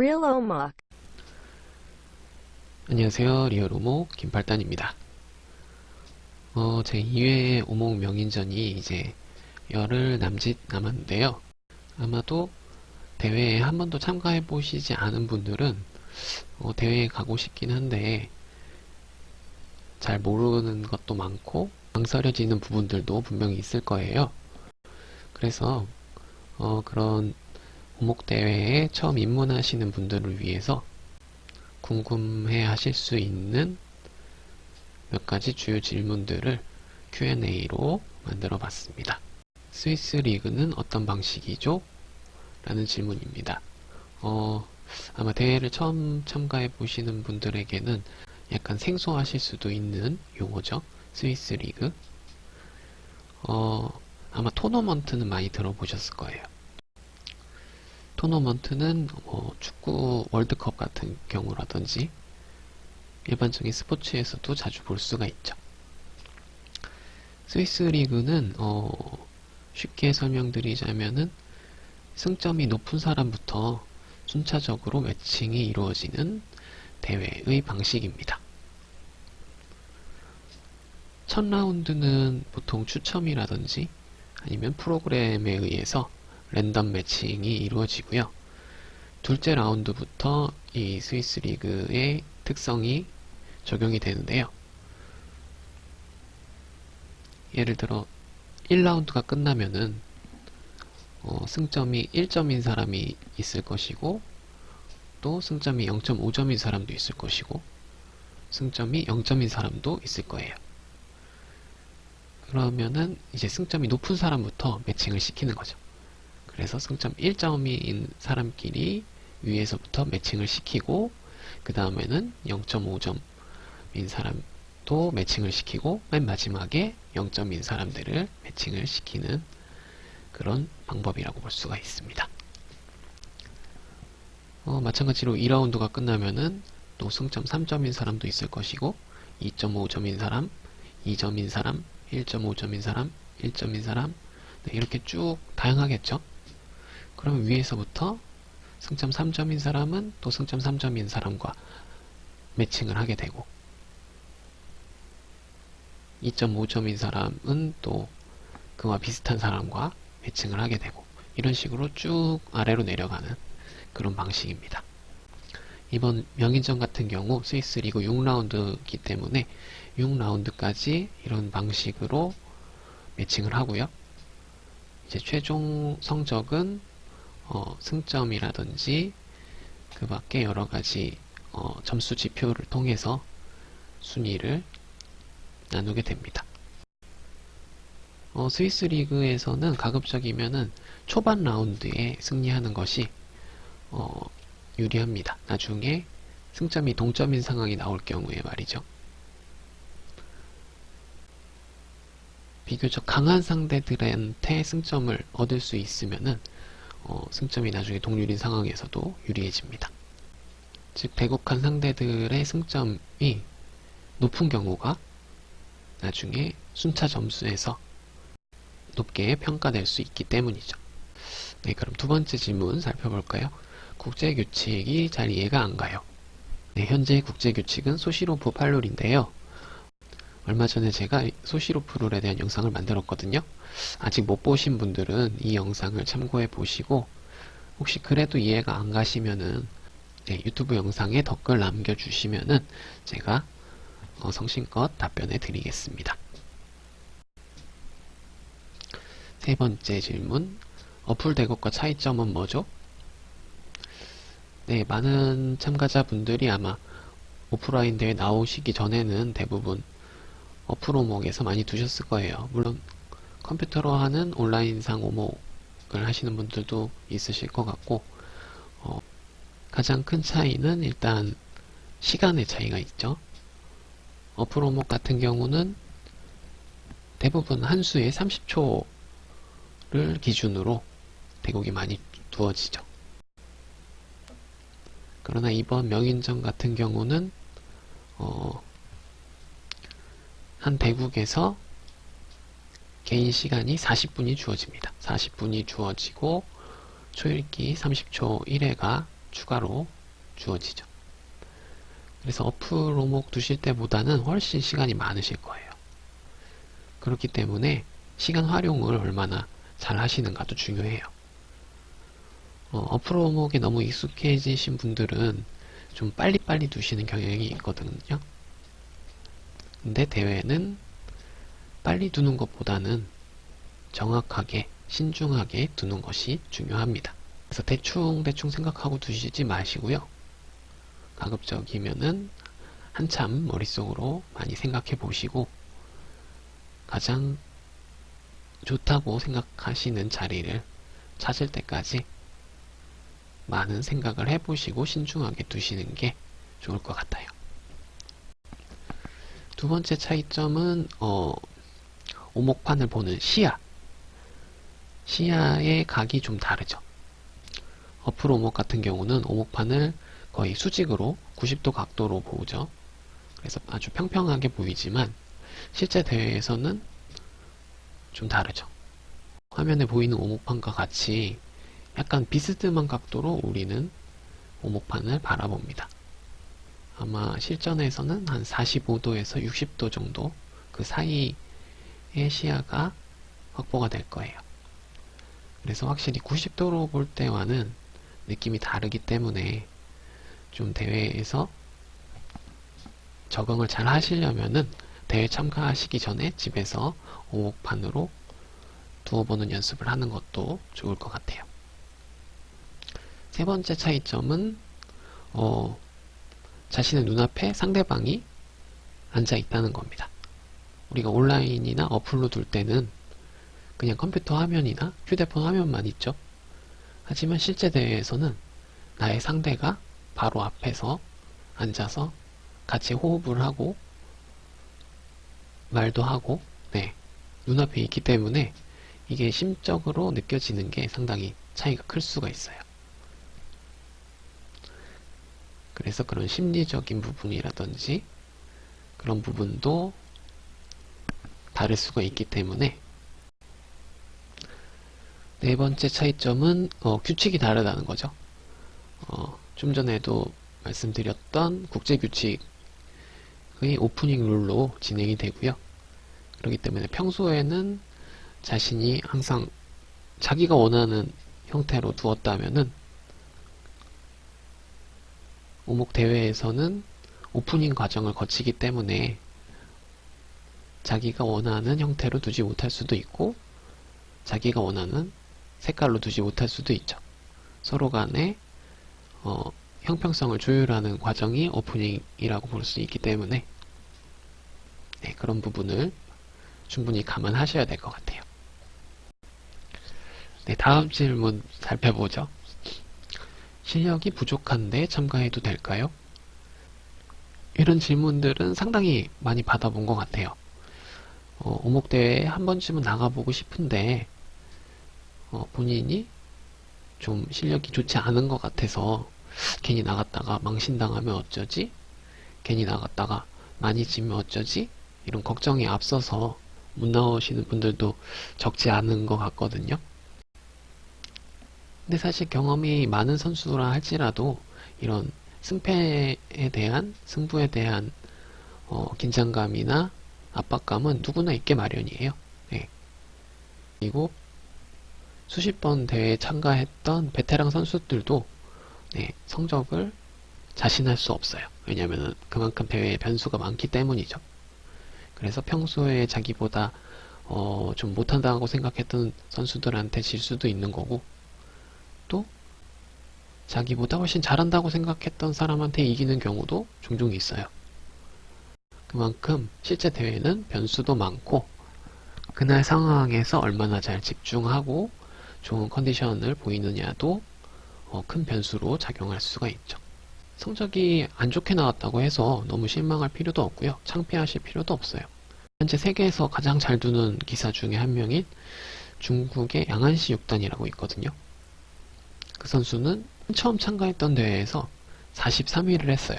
Real Omak. 안녕하세요. 리얼 오목 김팔단입니다. 어, 제 2회 오목 명인전이 이제 열흘 남짓 남았는데요. 아마도 대회에 한 번도 참가해 보시지 않은 분들은 어, 대회에 가고 싶긴 한데 잘 모르는 것도 많고 망설여지는 부분들도 분명히 있을 거예요. 그래서 어, 그런 오목 대회에 처음 입문하시는 분들을 위해서 궁금해 하실 수 있는 몇 가지 주요 질문들을 Q&A로 만들어 봤습니다. 스위스 리그는 어떤 방식이죠? 라는 질문입니다. 어, 아마 대회를 처음 참가해 보시는 분들에게는 약간 생소하실 수도 있는 용어죠. 스위스 리그. 어, 아마 토너먼트는 많이 들어보셨을 거예요. 토너먼트는 뭐 축구 월드컵 같은 경우라든지 일반적인 스포츠에서도 자주 볼 수가 있죠. 스위스 리그는 어, 쉽게 설명드리자면은 승점이 높은 사람부터 순차적으로 매칭이 이루어지는 대회의 방식입니다. 첫 라운드는 보통 추첨이라든지 아니면 프로그램에 의해서 랜덤 매칭이 이루어지고요. 둘째 라운드부터 이 스위스 리그의 특성이 적용이 되는데요. 예를 들어 1라운드가 끝나면은 어, 승점이 1점인 사람이 있을 것이고 또 승점이 0.5점인 사람도 있을 것이고 승점이 0점인 사람도 있을 거예요. 그러면은 이제 승점이 높은 사람부터 매칭을 시키는 거죠. 그래서 승점 1점인 사람끼리 위에서부터 매칭을 시키고 그 다음에는 0.5점인 사람도 매칭을 시키고 맨 마지막에 0점인 사람들을 매칭을 시키는 그런 방법이라고 볼 수가 있습니다. 어, 마찬가지로 2라운드가 끝나면은 또 승점 3점인 사람도 있을 것이고 2.5점인 사람, 2점인 사람, 1.5점인 사람, 1점인 사람 네, 이렇게 쭉 다양하겠죠. 그러면 위에서부터 승점 3점인 사람은 또 승점 3점인 사람과 매칭을 하게 되고 2.5점인 사람은 또 그와 비슷한 사람과 매칭을 하게 되고 이런 식으로 쭉 아래로 내려가는 그런 방식입니다. 이번 명인전 같은 경우 스위스 리그 6라운드이기 때문에 6라운드까지 이런 방식으로 매칭을 하고요. 이제 최종 성적은 어, 승점이라든지 그 밖에 여러 가지 어, 점수 지표를 통해서 순위를 나누게 됩니다. 어, 스위스 리그에서는 가급적이면은 초반 라운드에 승리하는 것이 어, 유리합니다. 나중에 승점이 동점인 상황이 나올 경우에 말이죠. 비교적 강한 상대들한테 승점을 얻을 수 있으면은 어, 승점이 나중에 동률인 상황에서도 유리해집니다. 즉 대국한 상대들의 승점이 높은 경우가 나중에 순차 점수에서 높게 평가될 수 있기 때문이죠. 네, 그럼 두 번째 질문 살펴볼까요? 국제 규칙이 잘 이해가 안 가요. 네, 현재 국제 규칙은 소시로프 8룰인데요. 얼마 전에 제가 소시로프 룰에 대한 영상을 만들었거든요. 아직 못 보신 분들은 이 영상을 참고해 보시고 혹시 그래도 이해가 안 가시면은 네, 유튜브 영상에 댓글 남겨주시면은 제가 어, 성심껏 답변해 드리겠습니다. 세 번째 질문 어플 대국과 차이점은 뭐죠? 네, 많은 참가자분들이 아마 오프라인 대회 나오시기 전에는 대부분 어플 오목에서 많이 두셨을 거예요. 물론 컴퓨터로 하는 온라인상 오목을 하시는 분들도 있으실 것 같고 어, 가장 큰 차이는 일단 시간의 차이가 있죠. 어플 오목 같은 경우는 대부분 한 수에 30초를 기준으로 대국이 많이 두어지죠. 그러나 이번 명인전 같은 경우는 어, 한 대국에서 개인 시간이 40분이 주어집니다. 40분이 주어지고 초읽기 30초 1회가 추가로 주어지죠. 그래서 어플 오목 두실 때보다는 훨씬 시간이 많으실 거예요. 그렇기 때문에 시간 활용을 얼마나 잘 하시는가도 중요해요. 어, 어플 오목에 너무 익숙해지신 분들은 좀 빨리빨리 두시는 경향이 있거든요. 근데 대회는 빨리 두는 것보다는 정확하게 신중하게 두는 것이 중요합니다. 그래서 대충 대충 생각하고 두시지 마시고요. 가급적이면은 한참 머릿속으로 많이 생각해 보시고 가장 좋다고 생각하시는 자리를 찾을 때까지 많은 생각을 해보시고 신중하게 두시는 게 좋을 것 같아요. 두 번째 차이점은 어, 오목판을 보는 시야. 시야의 각이 좀 다르죠. 어플 오목 같은 경우는 오목판을 거의 수직으로 90도 각도로 보죠. 그래서 아주 평평하게 보이지만 실제 대회에서는 좀 다르죠. 화면에 보이는 오목판과 같이 약간 비스듬한 각도로 우리는 오목판을 바라봅니다. 아마 실전에서는 한 45도에서 60도 정도 그 사이의 시야가 확보가 될 거예요. 그래서 확실히 90도로 볼 때와는 느낌이 다르기 때문에 좀 대회에서 적응을 잘 하시려면은 대회 참가하시기 전에 집에서 오목판으로 두어 보는 연습을 하는 것도 좋을 것 같아요. 세 번째 차이점은 어, 자신의 눈앞에 상대방이 앉아 있다는 겁니다. 우리가 온라인이나 어플로 둘 때는 그냥 컴퓨터 화면이나 휴대폰 화면만 있죠. 하지만 실제 대회에서는 나의 상대가 바로 앞에서 앉아서 같이 호흡을 하고 말도 하고 네 눈앞에 있기 때문에 이게 심적으로 느껴지는 게 상당히 차이가 클 수가 있어요. 그래서 그런 심리적인 부분이라든지 그런 부분도 다를 수가 있기 때문에 네 번째 차이점은 어, 규칙이 다르다는 거죠. 어, 좀 전에도 말씀드렸던 국제규칙의 오프닝 룰로 진행이 되고요. 그렇기 때문에 평소에는 자신이 항상 자기가 원하는 형태로 두었다면은 오목 대회에서는 오프닝 과정을 거치기 때문에 자기가 원하는 형태로 두지 못할 수도 있고 자기가 원하는 색깔로 두지 못할 수도 있죠. 서로 간에 어, 형평성을 조율하는 과정이 오프닝이라고 볼 수 있기 때문에 네, 그런 부분을 충분히 감안하셔야 될 것 같아요. 네, 다음 질문 살펴보죠. 실력이 부족한데 참가해도 될까요? 이런 질문들은 상당히 많이 받아본 것 같아요. 어, 오목대회에 한 번쯤은 나가보고 싶은데 어, 본인이 좀 실력이 좋지 않은 것 같아서 괜히 나갔다가 망신당하면 어쩌지? 괜히 나갔다가 많이 지면 어쩌지? 이런 걱정이 앞서서 못 나오시는 분들도 적지 않은 것 같거든요. 근데 사실 경험이 많은 선수라 할지라도 이런 승패에 대한 승부에 대한 어, 긴장감이나 압박감은 누구나 있게 마련이에요. 네. 그리고 수십 번 대회에 참가했던 베테랑 선수들도 네, 성적을 자신할 수 없어요. 왜냐하면 그만큼 대회에 변수가 많기 때문이죠. 그래서 평소에 자기보다 어, 좀 못한다고 생각했던 선수들한테 질 수도 있는 거고 또 자기보다 훨씬 잘한다고 생각했던 사람한테 이기는 경우도 종종 있어요. 그만큼 실제 대회는 변수도 많고 그날 상황에서 얼마나 잘 집중하고 좋은 컨디션을 보이느냐도 어, 큰 변수로 작용할 수가 있죠. 성적이 안 좋게 나왔다고 해서 너무 실망할 필요도 없고요. 창피하실 필요도 없어요. 현재 세계에서 가장 잘 두는 기사 중에 한 명인 중국의 양안시 6단이라고 있거든요. 그 선수는 처음 참가했던 대회에서 43위를 했어요.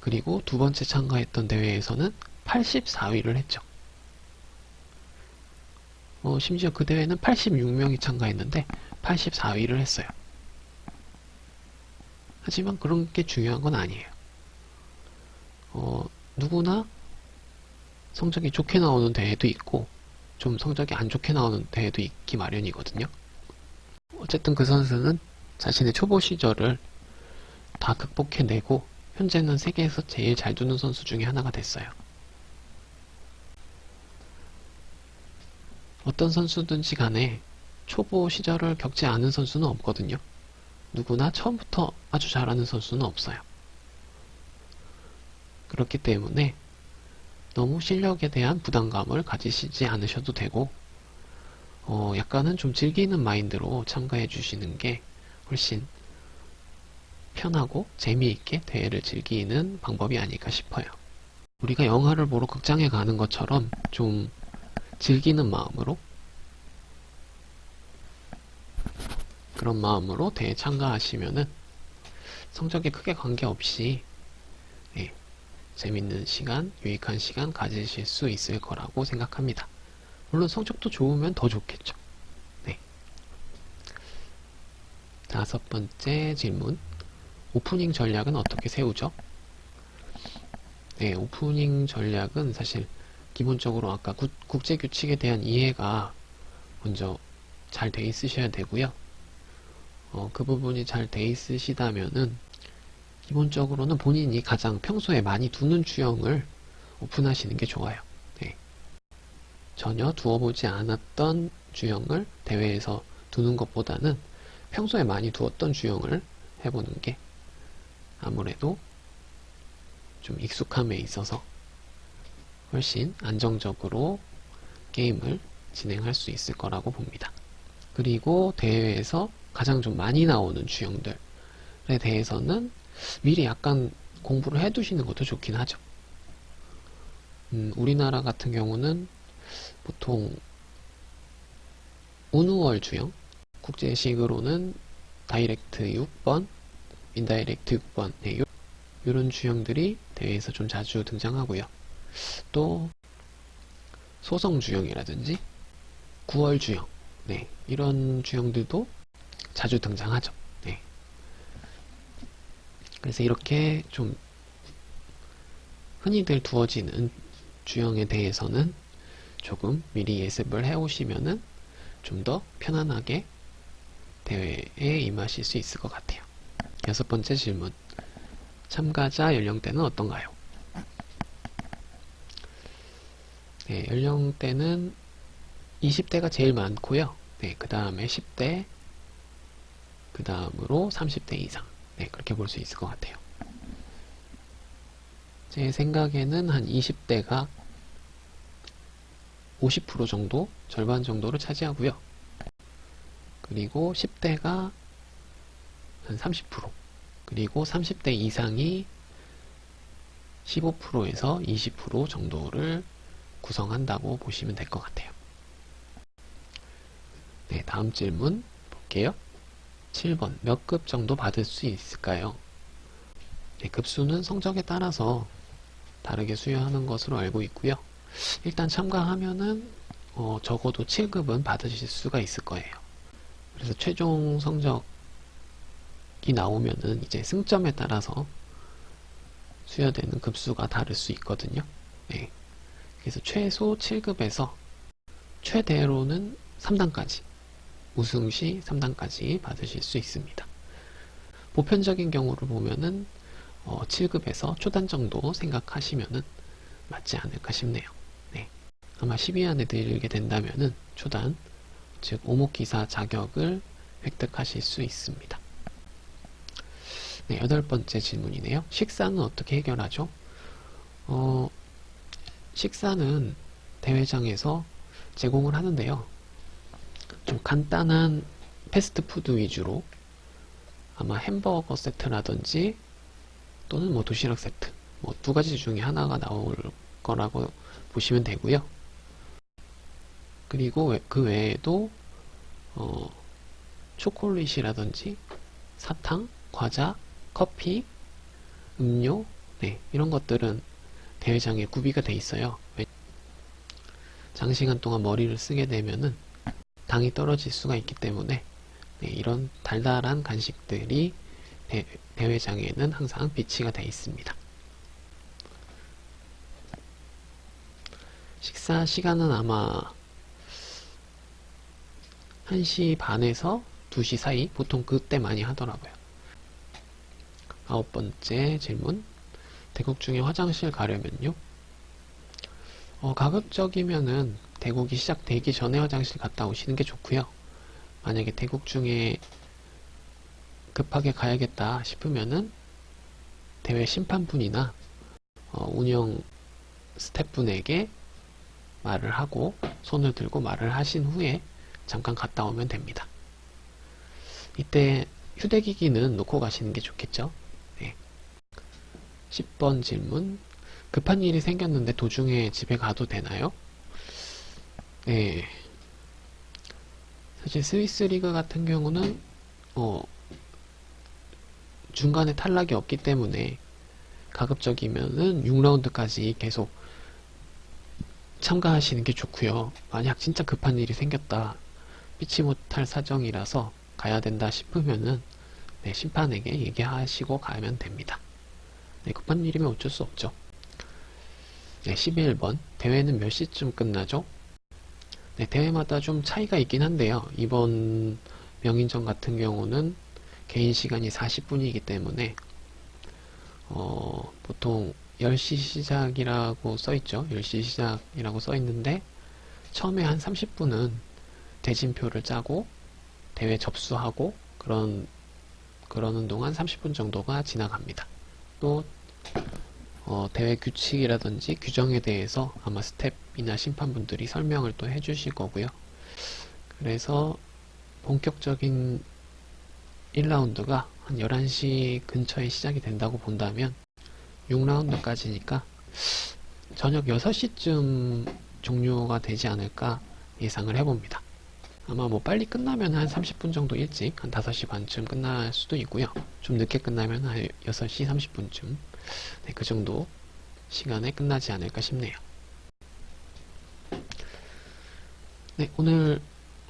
그리고 두 번째 참가했던 대회에서는 84위를 했죠. 어, 심지어 그 대회는 86명이 참가했는데 84위를 했어요. 하지만 그런 게 중요한 건 아니에요. 어, 누구나 성적이 좋게 나오는 대회도 있고, 좀 성적이 안 좋게 나오는 대회도 있기 마련이거든요. 어쨌든 그 선수는 자신의 초보 시절을 다 극복해내고, 현재는 세계에서 제일 잘 두는 선수 중에 하나가 됐어요. 어떤 선수든지 간에 초보 시절을 겪지 않은 선수는 없거든요. 누구나 처음부터 아주 잘하는 선수는 없어요. 그렇기 때문에 너무 실력에 대한 부담감을 가지시지 않으셔도 되고, 어, 약간은 좀 즐기는 마인드로 참가해 주시는 게 훨씬 편하고 재미있게 대회를 즐기는 방법이 아닐까 싶어요. 우리가 영화를 보러 극장에 가는 것처럼 좀 즐기는 마음으로 그런 마음으로 대회 참가하시면은 성적에 크게 관계없이 예, 재밌는 시간, 유익한 시간 가지실 수 있을 거라고 생각합니다. 물론 성적도 좋으면 더 좋겠죠. 네. 다섯 번째 질문. 오프닝 전략은 어떻게 세우죠? 네, 오프닝 전략은 사실 기본적으로 아까 구- 국제 규칙에 대한 이해가 먼저 잘 돼 있으셔야 되고요. 어, 그 부분이 잘 돼 있으시다면은 기본적으로는 본인이 가장 평소에 많이 두는 주형을 오픈하시는 게 좋아요. 네. 전혀 두어보지 않았던 주형을 대회에서 두는 것보다는 평소에 많이 두었던 주형을 해보는 게 아무래도 좀 익숙함에 있어서 훨씬 안정적으로 게임을 진행할 수 있을 거라고 봅니다. 그리고 대회에서 가장 좀 많이 나오는 주형들에 대해서는 미리 약간 공부를 해두시는 것도 좋긴 하죠. 음, 우리나라 같은 경우는 보통 운우월 주형, 국제식으로는 다이렉트 6번, 인다이렉트 6번, 네, 요, 이런 주형들이 대회에서 좀 자주 등장하고요. 또 소성 주형이라든지 9월 주형, 네, 이런 주형들도 자주 등장하죠. 네. 그래서 이렇게 좀 흔히들 두어지는 주형에 대해서는 조금 미리 예습을 해 오시면은 좀 더 편안하게 대회에 임하실 수 있을 것 같아요. 여섯 번째 질문. 참가자 연령대는 어떤가요? 네, 연령대는 20대가 제일 많고요. 네, 그 다음에 10대, 그 다음으로 30대 이상. 네, 그렇게 볼 수 있을 것 같아요. 제 생각에는 한 20대가 50% 정도, 절반 정도를 차지하고요. 그리고 10대가 한 30%, 그리고 30대 이상이 15%에서 20% 정도를 구성한다고 보시면 될 것 같아요. 네, 다음 질문 볼게요. 7번. 몇 급 정도 받을 수 있을까요? 네, 급수는 성적에 따라서 다르게 수여하는 것으로 알고 있고요. 일단 참가하면은 어, 적어도 7급은 받으실 수가 있을 거예요. 그래서 최종 성적이 나오면은 이제 승점에 따라서 수여되는 급수가 다를 수 있거든요. 네. 그래서 최소 7급에서 최대로는 3단까지 우승 시 3단까지 받으실 수 있습니다. 보편적인 경우를 보면은 어, 7급에서 초단 정도 생각하시면은 맞지 않을까 싶네요. 네. 아마 10위 안에 들게 된다면은 초단, 즉 오목기사 자격을 획득하실 수 있습니다. 네, 여덟 번째 질문이네요. 식사는 어떻게 해결하죠? 어, 식사는 대회장에서 제공을 하는데요. 좀 간단한 패스트푸드 위주로 아마 햄버거 세트라든지 또는 뭐 도시락 세트 뭐 두 가지 중에 하나가 나올 거라고 보시면 되고요. 그리고 외- 그 외에도 어, 초콜릿이라든지 사탕, 과자, 커피, 음료 네, 이런 것들은 대회장에 구비가 돼 있어요. 왜- 장시간 동안 머리를 쓰게 되면은 당이 떨어질 수가 있기 때문에 네, 이런 달달한 간식들이 대, 대회장에는 항상 비치가 되어 있습니다. 식사 시간은 아마 1시 반에서 2시 사이 보통 그때 많이 하더라고요. 아홉 번째 질문. 대국 중에 화장실 가려면요? 어, 가급적이면은 대국이 시작되기 전에 화장실 갔다 오시는 게 좋고요. 만약에 대국 중에 급하게 가야겠다 싶으면은 대회 심판분이나 어, 운영 스태프분에게 말을 하고 손을 들고 말을 하신 후에 잠깐 갔다 오면 됩니다. 이때 휴대기기는 놓고 가시는 게 좋겠죠? 네. 10번 질문. 급한 일이 생겼는데 도중에 집에 가도 되나요? 네. 사실 스위스 리그 같은 경우는 어, 중간에 탈락이 없기 때문에 가급적이면은 6라운드까지 계속 참가하시는 게 좋고요. 만약 진짜 급한 일이 생겼다, 피치 못할 사정이라서 가야 된다 싶으면은 네, 심판에게 얘기하시고 가면 됩니다. 네, 급한 일이면 어쩔 수 없죠. 네, 11번. 대회는 몇 시쯤 끝나죠? 네, 대회마다 좀 차이가 있긴 한데요. 이번 명인전 같은 경우는 개인 시간이 40분이기 때문에 어, 보통 10시 시작이라고 써 있죠. 10시 시작이라고 써 있는데 처음에 한 30분은 대진표를 짜고 대회 접수하고 그런 그러는 동안 30분 정도가 지나갑니다. 또 어, 대회 규칙이라든지 규정에 대해서 아마 스텝이나 심판분들이 설명을 또 해주실 거고요. 그래서 본격적인 1라운드가 한 11시 근처에 시작이 된다고 본다면 6라운드까지니까 저녁 6시쯤 종료가 되지 않을까 예상을 해봅니다. 아마 뭐 빨리 끝나면 한 30분 정도 일찍 한 5시 반쯤 끝날 수도 있고요. 좀 늦게 끝나면 한 6시 30분쯤 네, 그 정도 시간에 끝나지 않을까 싶네요. 네, 오늘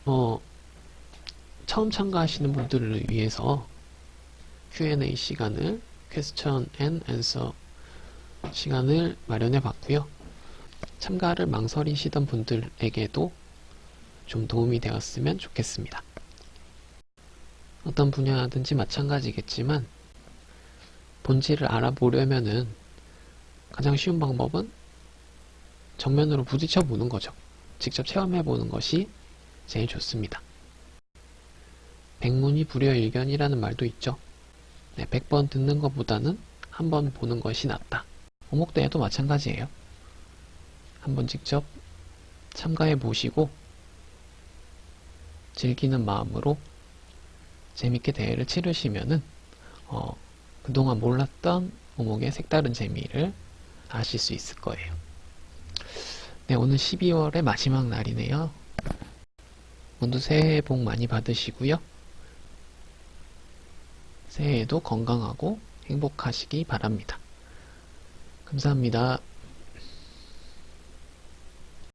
뭐 처음 참가하시는 분들을 위해서 Q&A 시간을 question and answer 시간을 마련해 봤고요. 참가를 망설이시던 분들에게도 좀 도움이 되었으면 좋겠습니다. 어떤 분야든지 마찬가지겠지만 본질을 알아보려면은 가장 쉬운 방법은 정면으로 부딪혀 보는 거죠. 직접 체험해 보는 것이 제일 좋습니다. 백문이 불여일견이라는 말도 있죠. 네, 100번 듣는 것보다는 한 번 보는 것이 낫다. 오목대회도 마찬가지예요. 한번 직접 참가해 보시고 즐기는 마음으로 재밌게 대회를 치르시면은 어, 그동안 몰랐던 오목의 색다른 재미를 아실 수 있을 거예요. 네, 오늘 12월의 마지막 날이네요. 모두 새해 복 많이 받으시고요. 새해에도 건강하고 행복하시기 바랍니다. 감사합니다.